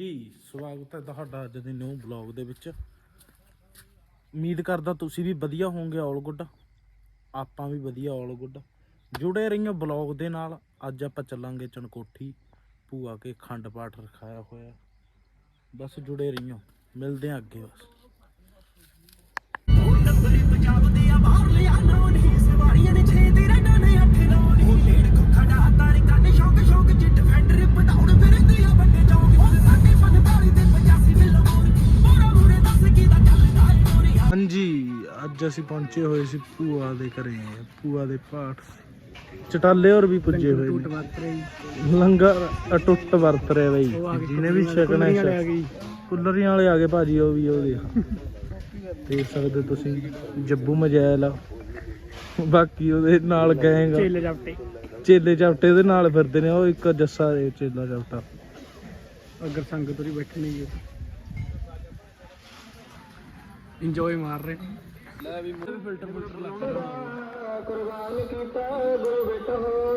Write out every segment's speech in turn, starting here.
ਜੀ, ਸਵਾਗਤ ਹੈ ਤੁਹਾਡਾ ਅੱਜ ਦੇ ਨਿਊ ਬਲੌਗ ਦੇ ਵਿੱਚ। ਉਮੀਦ ਕਰਦਾ ਤੁਸੀਂ ਵੀ ਵਧੀਆ ਹੋਵੋਗੇ ਆਲ ਗੁੱਡ ਆਪਾਂ ਵੀ ਵਧੀਆ ਆਲ ਗੁੱਡ ਜੁੜੇ ਰਹੀਓ ਬਲੌਗ ਦੇ ਨਾਲ। ਅੱਜ ਆਪਾਂ ਚੱਲਾਂਗੇ ਚਣਕੋਠੀ ਭੂਆ ਕੇ ਖੰਡ ਪਾਠ ਰਖਾਇਆ ਹੋਇਆ। ਬਸ ਜੁੜੇ ਰਹੀਓ, ਮਿਲਦੇ ਆਂ ਅੱਗੇ ਬਸ। ਅੱਜ ਅਸੀਂ ਪਹੁੰਚੇ ਹੋਏ ਸੀ ਭੂਆ ਦੇ ਘਰੇ ਭੂਆ ਦੇ ਪਾਠ ਚਟਾਲੇ ਹੋਰ ਵੀ ਪੁੱਜੇ ਹੋਏ ਨੇ। ਲੰਗਰ ਅਟੁੱਟ ਵਰਤ ਰਿਹਾ ਬਈ। ਜਿਹਨੇ ਵੀ ਛਕਣਾ ਹੈ ਕੁੱਲਰੀਆਂ ਵਾਲੇ ਆ ਗਏ ਭਾਜੀ ਉਹ ਵੀ ਉਹਦੇ ਦੇਖ ਸਕਦੇ ਤੁਸੀਂ ਜੱਬੂ ਮਜੈਲ ਬਾਕੀ ਉਹਦੇ ਨਾਲ ਗੈਂਗ ਚੇਲੇ ਜਾਪਟੇ। ਚੇਲੇ ਚਾਪਟੇ ਉਹਦੇ ਨਾਲ ਫਿਰਦੇ ਨੇ ਉਹ ਇੱਕ ਜੱਸਾ ਦੇ ਚੇਲਾ ਚਾਪਟਾ ਅਗਰ ਸੰਗਤ ਉਰੀ ਬੈਠਣੀ ਹੈ। ਇੰਜੋਏ ਮਾਰ ਰਹੇ ਲੈ ਵੀ ਫਿਲਟਰ ਫਿਲਟਰ ਲੱਗ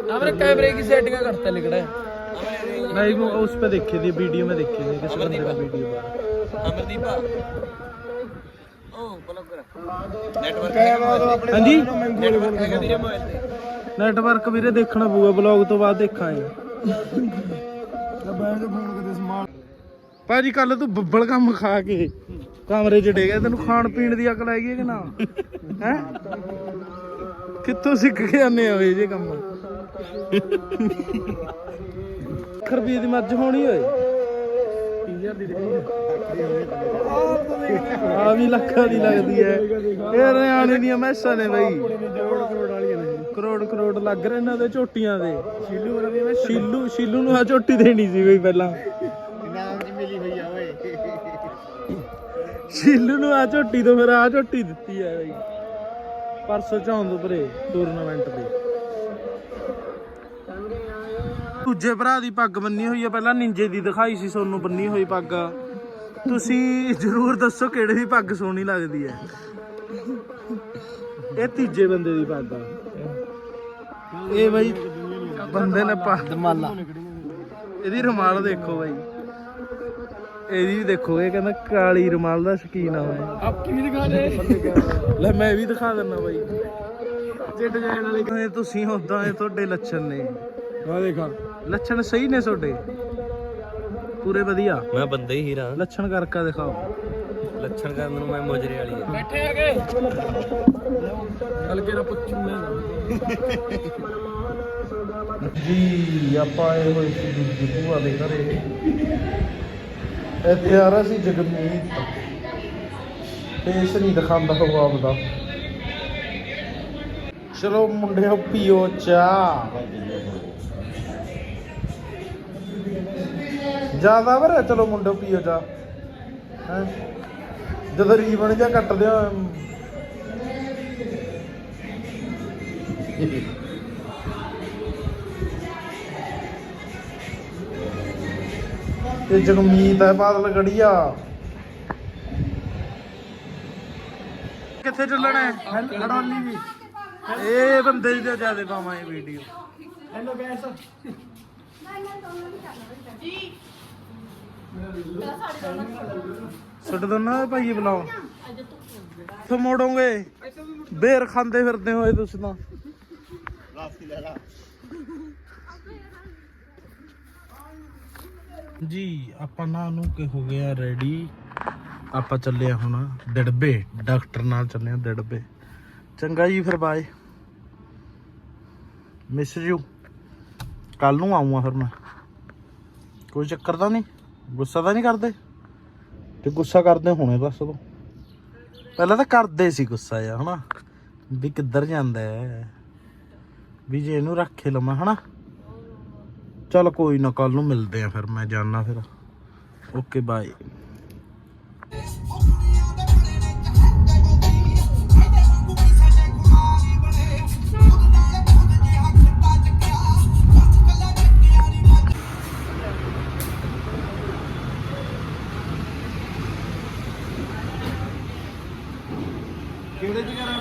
हमारे कैमरे की सेटिंग करते लिखड़ा है नहीं वो उस पे देखे थे वीडियो में देखे थे किस बंदे का वीडियो बार अमरदीप ਹਾਂਜੀ नेटवर्क है तेरे मोबाइल पे ਨੈਟਵਰਕ ਵੀਰੇ ਦੇਖਣਾ ਪਊਗਾ ਬਲੌਗ ਤੋਂ ਬਾਅਦ ਦੇਖਾਂਗੇ ਭਾਜੀ ਕੱਲ ਤੂੰ ਬੱਬਲ ਕੰਮ ਖਾ ਕੇ ਕਮਰੇ 'ਚ ਡੇਗਿਆ ਤੈਨੂੰ ਖਾਣ ਪੀਣ ਦੀ ਅਕਲ ਹੈਗੀ ਹੈ ਕਿ ਨਾ? ਹੈ? ਕਿੱਥੋਂ ਸਿੱਖ ਕੇ ਆਨੇ ਆ ਜੇ ਕੰਮ? ਲੱਖ ਰੁਪਏ ਦੀ ਮੱਝ ਹੋਣੀ ਓਏ। 30000 ਦੀ ਆ ਵੀ ਲੱਖਾਂ ਦੀ ਲੱਗਦੀ ਹੈ। ਇਹ ਰਿਆਣੇ ਦੀਆਂ ਮੈਸਾਂ ਨੇ ਬਾਈ। ਕਰੋੜ ਕਰੋੜ ਲੱਗ ਰਹੇ ਇਹਨਾਂ ਦੇ ਝੋਟੀਆਂ ਦੇ। ਸ਼ੀਲੂ ਸ਼ੀਲੂ ਸ਼ੀਲੂ ਨੂੰ ਆ ਝੋਟੀ ਦੇਣੀ ਸੀ ਬਈ ਪਹਿਲਾਂ ਨਾਮ ਦੀ ਮਿਲੀ ਹੋਈ ਆ ਓਏ ਸ਼ੀਲੂ ਨੂੰ ਆ ਝੋਟੀ ਤੋਂ ਫਿਰ ਆ ਝੋਟੀ ਦਿੱਤੀ ਹੈ ਬਈ। ਪਰਸੋਂ ਚੌਂਦ ਪਰੇ ਟੂਰਨਾਮੈਂਟ ਦੇ ਦੂਜੇ ਭਰਾ ਦੀ ਪੱਗ ਬੰਨੀ ਹੋਈ ਹੈ ਪਹਿਲਾਂ ਨਿੰਜੇ ਦੀ ਦਿਖਾਈ ਸੀ ਸੋਨੂੰ ਬੰਨੀ ਹੋਈ ਪੱਗ। ਤੁਸੀਂ ਜਰੂਰ ਦੱਸੋ ਕਿਹੜੇ ਦੀ ਪੱਗ ਸੋਹਣੀ ਲੱਗਦੀ ਹੈ। ਇਹ ਤੀਜੇ ਬੰਦੇ ਦੀ ਪੱਗ ਆ। ਇਹ ਬਈ ਬੰਦੇ ਨੇ ਪਾ ਦਮਾਲਾ। ਇਹਦੀ ਰੁਮਾਲ ਦੇਖੋ ਬਾਈ। ਇਹਦੀ ਵੀ ਦੇਖੋ ਇਹ ਕਹਿੰਦਾ ਕਾਲੀ ਰੁਮਾਲ ਦਾ ਸ਼ਕੀਨ ਆ ਮੈਂ ਆਪ ਕੀ ਦਿਖਾ ਦੇ ਲੈ ਮੈਂ ਵੀ ਦਿਖਾ ਦਿੰਦਾ ਬਾਈ। ਜੇ ਡਿਜ਼ਾਈਨ ਵਾਲੀ ਇਹ ਤੁਸੀਂ ਉਦਾਂ ਇਹ ਤੁਹਾਡੇ ਲੱਛਣ ਨੇ। ਆ ਦੇਖਾ ਲੱਛਣ ਸਹੀ ਨੇ ਤੁਹਾਡੇ? ਪੂਰੇ ਵਧੀਆ? ਮੈਂ ਬੰਦਾ ਹੀ ਹੀਰਾ। ਲੱਛਣ ਕਰਕੇ ਦਿਖਾਓ। ਲੱਛਣ ਕਰਨ ਨੂੰ ਮੈਂ ਮੁਜਰੇ ਵਾਲੀ ਆ। ਬੈਠੇ ਹੈਗੇ। ਹਲਕੇ ਨਾਲ ਪੁੱਛੂ ਮੈਂ। ਜੀ ਆਪਾਂ ਆਏ ਹੋਏ ਸੀ ਦੂਜੀ ਭੂਆ ਦੇ ਘਰੇ। ਇੱਥੇ ਆ ਰਿਹਾ ਸੀ ਜਗਮੀਤ। ਫੇਸ ਨਹੀਂ ਦਿਖਾਉਂਦਾ ਹੋਊਗਾ ਆਪਦਾ। ਚਲੋ ਮੁੰਡਿਓ, ਪੀਓ ਚਾਹ। ਜ਼ਿਆਦਾ ਵਰ ਚਲੋ ਮੁੰਡਿਓ, ਪੀਓ ਚਾਹ। ਹੈਂ? ਜਦੋਂ ਰੀਬਨ ਜਾਂ ਕੱਟਦੇ ਹੋ ਤੇ ਜਗਮੀਤ ਹੈ ਬਾਦਲ ਗੜੀਆ। ਕਿੱਥੇ ਚੱਲਣਾ ਹੈ? ਹੜੋਲੀ ਵੀ। ਇਹ ਬੰਦੇ ਦੀ ਤਾਂ ਜ਼ਿਆਦਾ ਪਾਵਾਂ ਇਹ ਵੀਡੀਓ ਹੈਲੋ ਗੈਸ ਸੁੱਟ ਦੋਨਾ ਭਾਈ ਬੁਲਾਓ ਤੋ ਮੋੜੋਗੇ। ਬੇਰ ਖਾਂਦੇ ਫਿਰਦੇ ਹੋਏ ਤੁਸੀਂ ਤਾਂ। ਜੀ, ਆਪਾਂ ਨਾ ਨੂੰ ਕਿ ਹੋ ਗਿਆ ਰੈਡੀ ਆਪਾਂ ਚੱਲੇ ਆ ਹੁਣ ਡੜਬੇ ਡਾਕਟਰ ਨਾਲ ਚੱਲੇ ਆ ਡੜਬੇ ਚੰਗਾ ਜੀ ਫਿਰ ਬਾਏ ਮਿਸ ਯੂ ਕੱਲ ਨੂੰ ਆਉਂਗਾ ਫਿਰ ਮੈਂ। ਕੋਈ ਚੱਕਰ ਤਾਂ ਨਹੀਂ? ਗੁੱਸਾ ਤਾਂ ਨਹੀਂ ਕਰਦੇ? ਤੇ ਗੁੱਸਾ ਕਰਦੇ ਹੁਣੇ ਬਸ ਉਹ ਪਹਿਲਾਂ ਤਾਂ ਕਰਦੇ ਸੀ ਗੁੱਸਾ ਆ ਹਨਾ? ਵੀ ਕਿੱਧਰ ਜਾਂਦਾ ਹੈ? ਵੀ ਜੇ ਇਹਨੂੰ ਰੱਖੇ ਲਵਾਂ, ਹਨਾ? ਚਲ ਕੋਈ ਨਾ ਕੱਲ ਨੂੰ ਮਿਲਦੇ ਆ ਫਿਰ, ਮੈਂ ਜਾਣਾ ਫਿਰ। ਓਕੇ ਬਾਏ ਕਿਹੜੇ ਚ ਕਰਾਂ